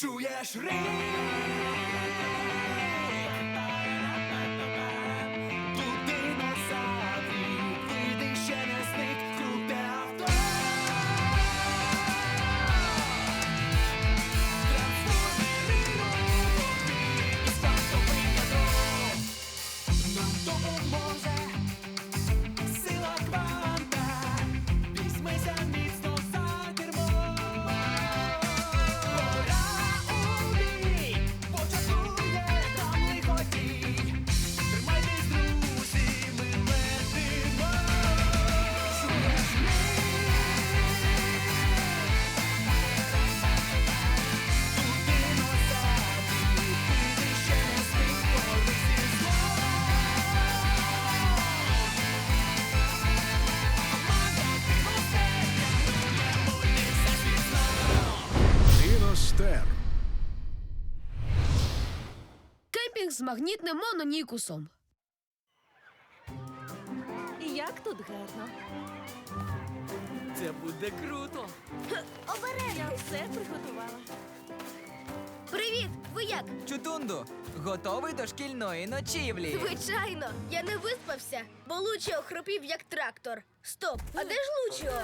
Чуєш рик? З магнітним мононікусом. Як тут гарно. Це буде круто. Обережно. Я все приготувала. Привіт! Ви як? Чутунду, готовий до шкільної ночівлі. Звичайно, я не виспався, бо Лучіо хропів як трактор. Стоп, а де ж Лучіо?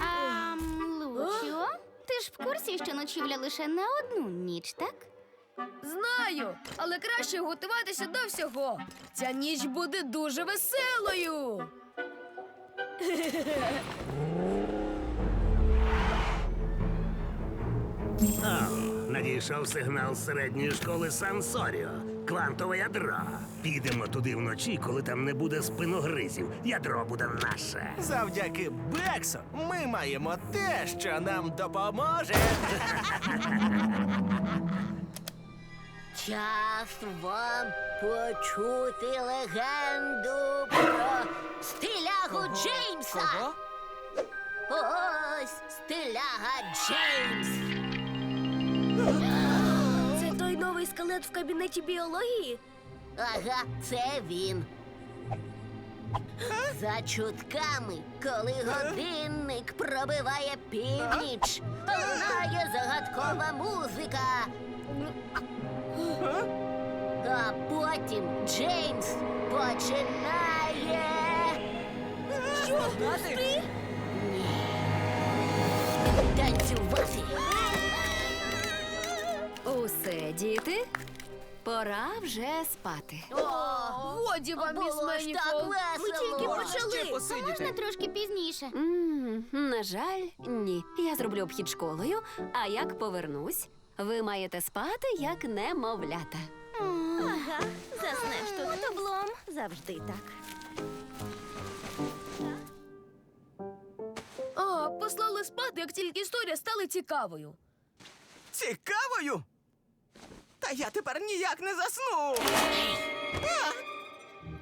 А, Лучіо, ти ж в курсі, що ночівля лише на одну ніч, так? Знаю, але краще готуватися до всього. Ця ніч буде дуже веселою. О, надійшов сигнал з середньої школи Сансоріо. Квантове ядро. Підемо туди вночі, коли там не буде спиногризів. Ядро буде наше. Завдяки Бексу ми маємо те, що нам допоможе. Час вам почути легенду про стилягу Джеймса. Ось стиляга Джеймс. Скелет в кабінеті біології. Ага, це він. За чутками, коли годинник пробиває північ, лунає загадкова музика. А потім Джеймс починає. Знати? Танцювати. Усе, діти. Пора вже спати. Годі вам, міс Було ж так Меніфол. Ми весело. тільки Можна ще почали. Можна трошки пізніше. м на жаль, ні. Я зроблю обхід школою, а як повернусь, ви маєте спати як немовлята. Ага, заснеш тут. От облом. Завжди так. А, послали спати, як тільки історія стала цікавою. Цікавою? Та я тепер ніяк не засну.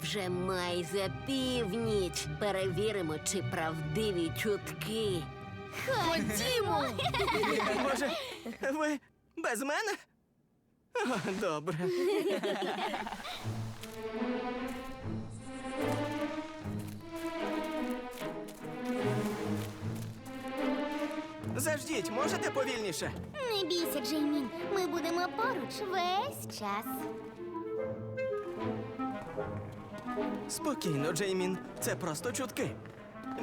Вже майже північ. Перевіримо, чи правдиві чутки. Ходімо! Може, ви без мене? О, Добре. Заждіть, можете повільніше? Не бійся, Джеймін. Ми будемо поруч весь час. Спокійно, Джеймін, це просто чутки.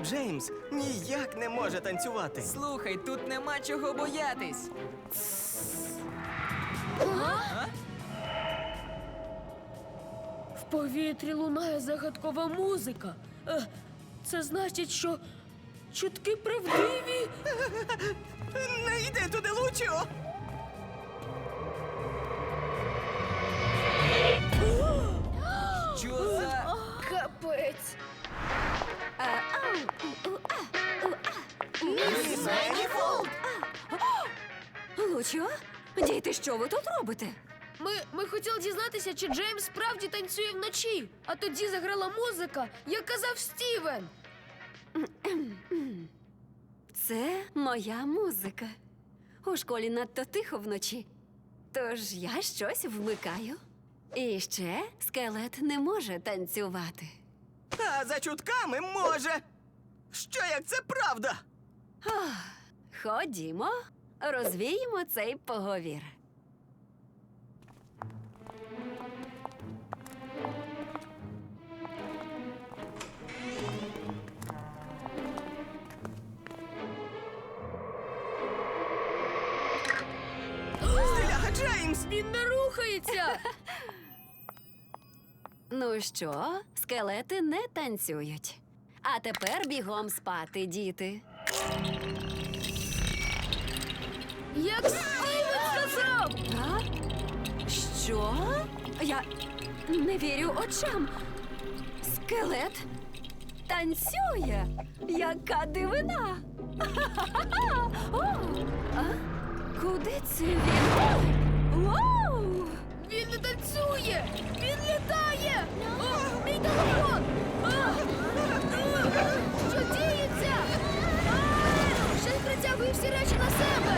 Джеймс ніяк не може танцювати. Слухай, тут нема чого боятись. В повітрі лунає загадкова музика. Е, Це значить, що чутки правдиві. Не йди туди, Лучіо! Що за. Капець. Міс Меніфолд! Лучо, діти, що ви тут робите? Ми, ми хотіли дізнатися, чи Джеймс справді танцює вночі. А тоді заграла музика, як казав Стівен. Це моя музика. У школі надто тихо вночі. Тож я щось вмикаю. І ще скелет не може танцювати. А за чутками може. Що як це правда? Ходімо, розвіємо цей поговір. Джеймс! Він не рухається! Ну що, скелети не танцюють. А тепер бігом спати, діти. Як Стівен сказав! А? Що? Я не вірю очам. Скелет танцює. Яка дивина. Ха-ха-ха! О! А? Куди це він? Він танцює! Він літає! О, мій телефон! А! Що діється? Всі речі на себе!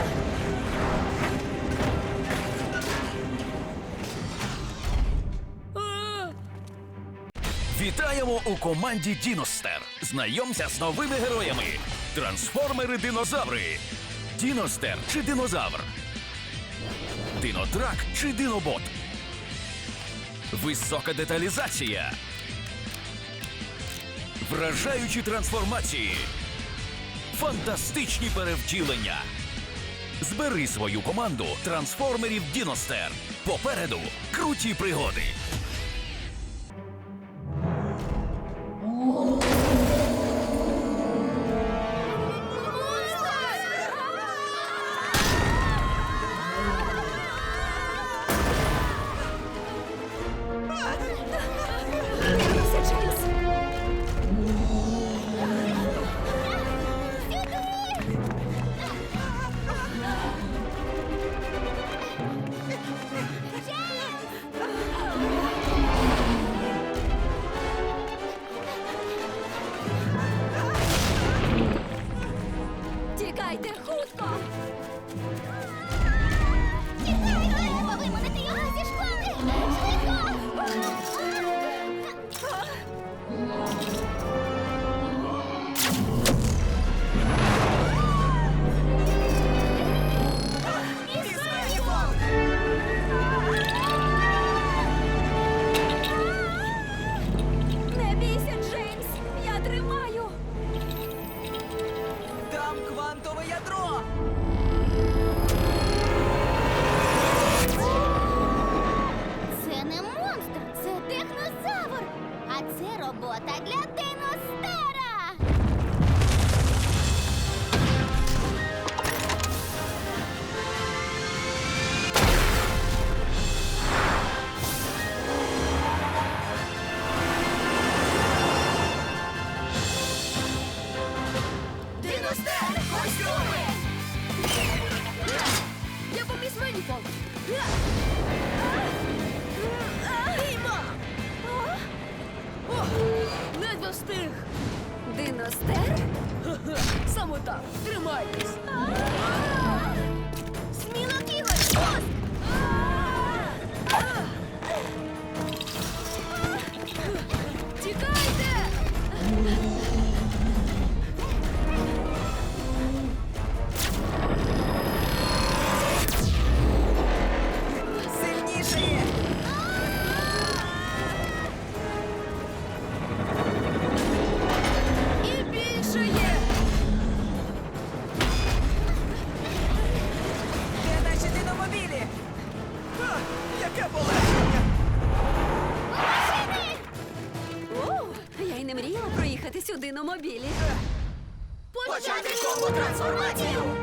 Вітаємо у команді Діностер. Знайомся з новими героями. Трансформери-динозаври. Діностер чи динозавр. Динотрак чи динобот. Висока деталізація. Вражаючі трансформації. Фантастичні перевтілення. Збери свою команду трансформерів Діностер. Попереду круті пригоди. Ядро! Проїхати сюди на мобілі. Почати комбо трансформацію!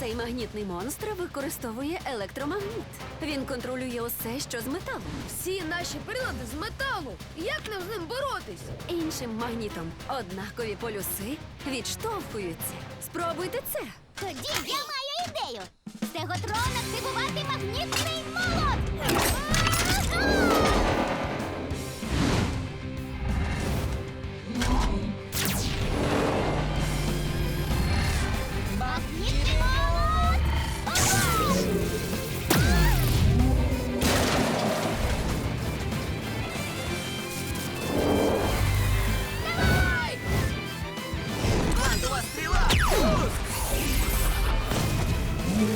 Цей магнітний монстр використовує електромагніт. Він контролює усе, що з металу. Всі наші прилади з металу. Як нам з ним боротись? Іншим магнітом однакові полюси відштовхуються. Спробуйте це. Тоді я маю ідею. Стеготрон активувати магнітний молот. Уже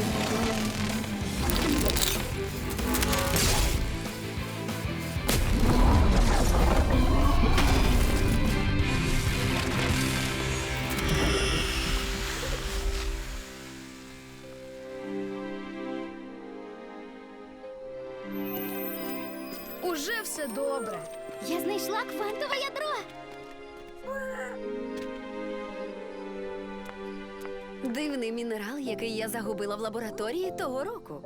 все добре. Я знайшла квантове ядро. Дивний мінерал, який я загубила в лабораторії того року.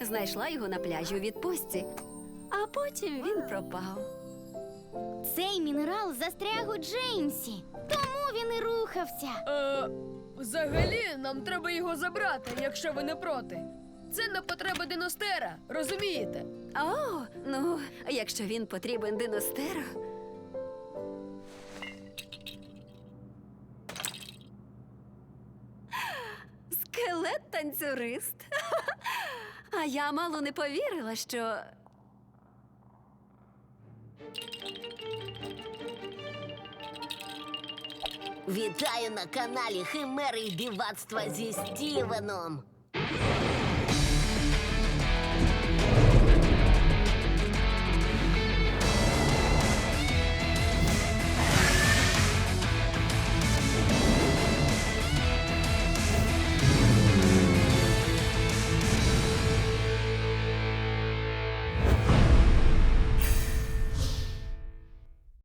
Знайшла його на пляжі у відпустці, а потім він пропав. Цей мінерал застряг у Джеймсі. Тому він і рухався. Е, взагалі, нам треба його забрати, якщо ви не проти. Це на потреби диностера, розумієте? О, ну, якщо він потрібен диностеру. Танцюрист. А я мало не повірила, що. Вітаю на каналі Химери і дивацтва зі Стівеном.